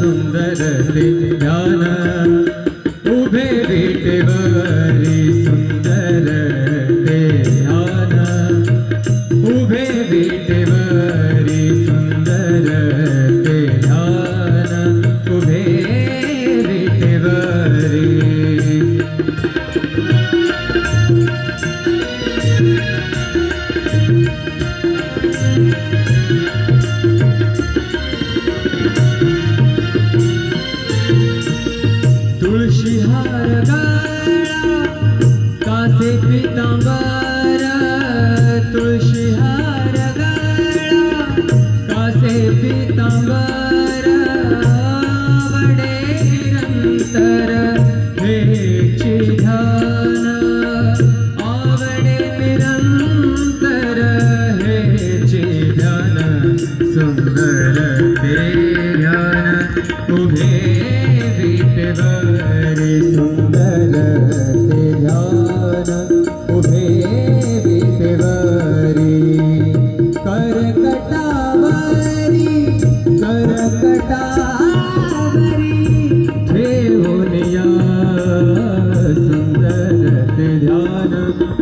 സുന്ദരലി ജ്ഞാന कासे पिताम्बारा तुलसिहार कासे पिताम्बा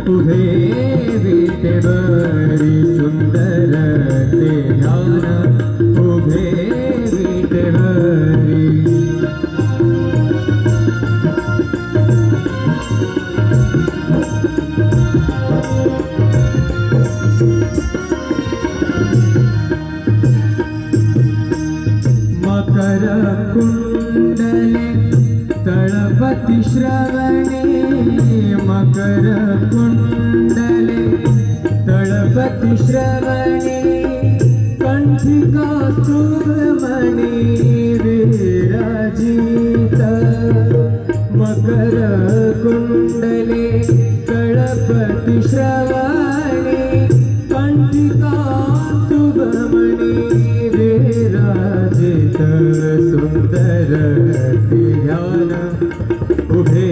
उभे विटेवरी सुंदर ते ध्यान उभे विटेवरी मकर कुंडले तळपती श्रवणे मकर कुंडले गणपतिश्रवणे मकर कुण्डले गणपतिश्रवणे कण्ठका कुर्वे राजी तल मकर कुण्डले तळपतिश्रव ध्यान उभे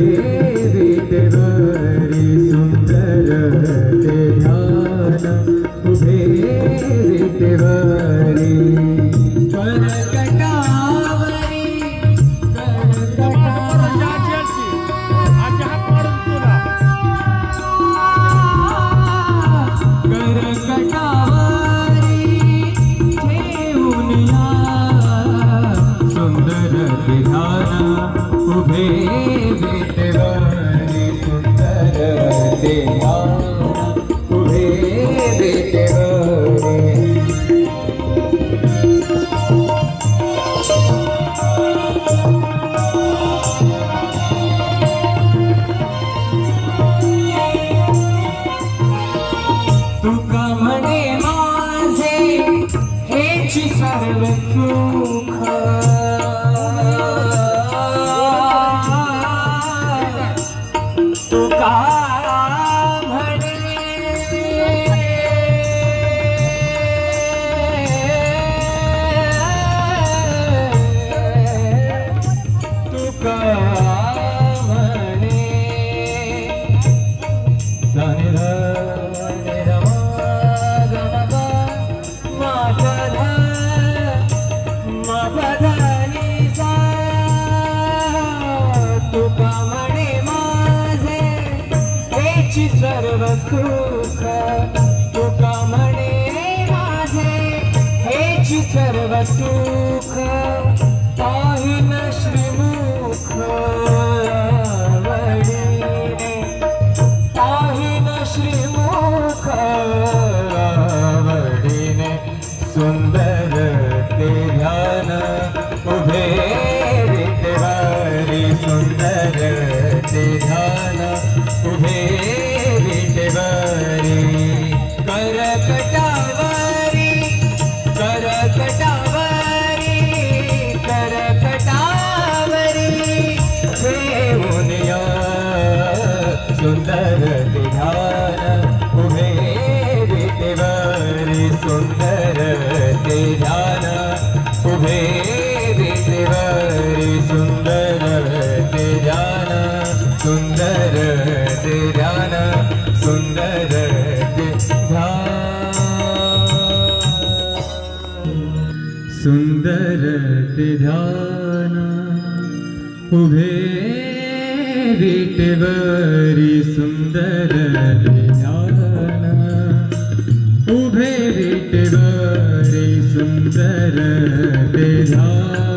विटेवरी सुंदर ते तुका म्हणे माझे हेची सर्व तू सुख पाहिन श्रीमुख वडिने पाहिन श्रीमुख आवडीने सुंदर ते ध्यान उभे विटेवारी सुंदर ते ध्यान उभे सुंदर सुंदर ध्यान उभे रिटवरी सुंदर ध्यान उभे रिटवरी सुंदर ध्यान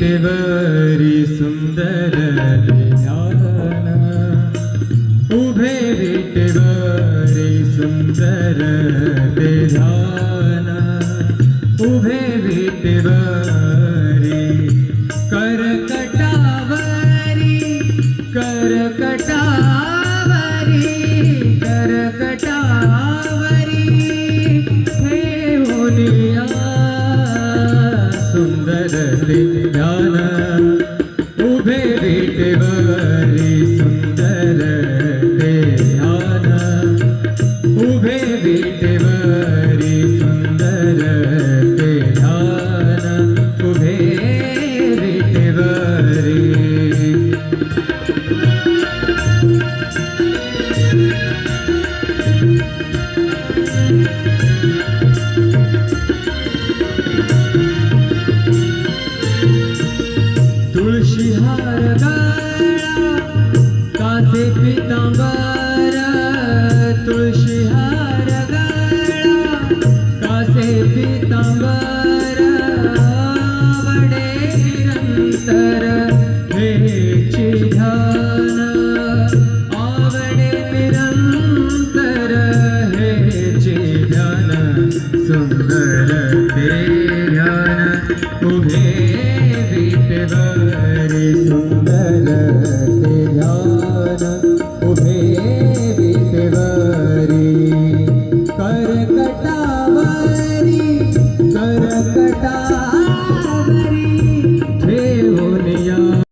विटेवरी सुंदर ज्ञान उभे विटेवरी सुंदर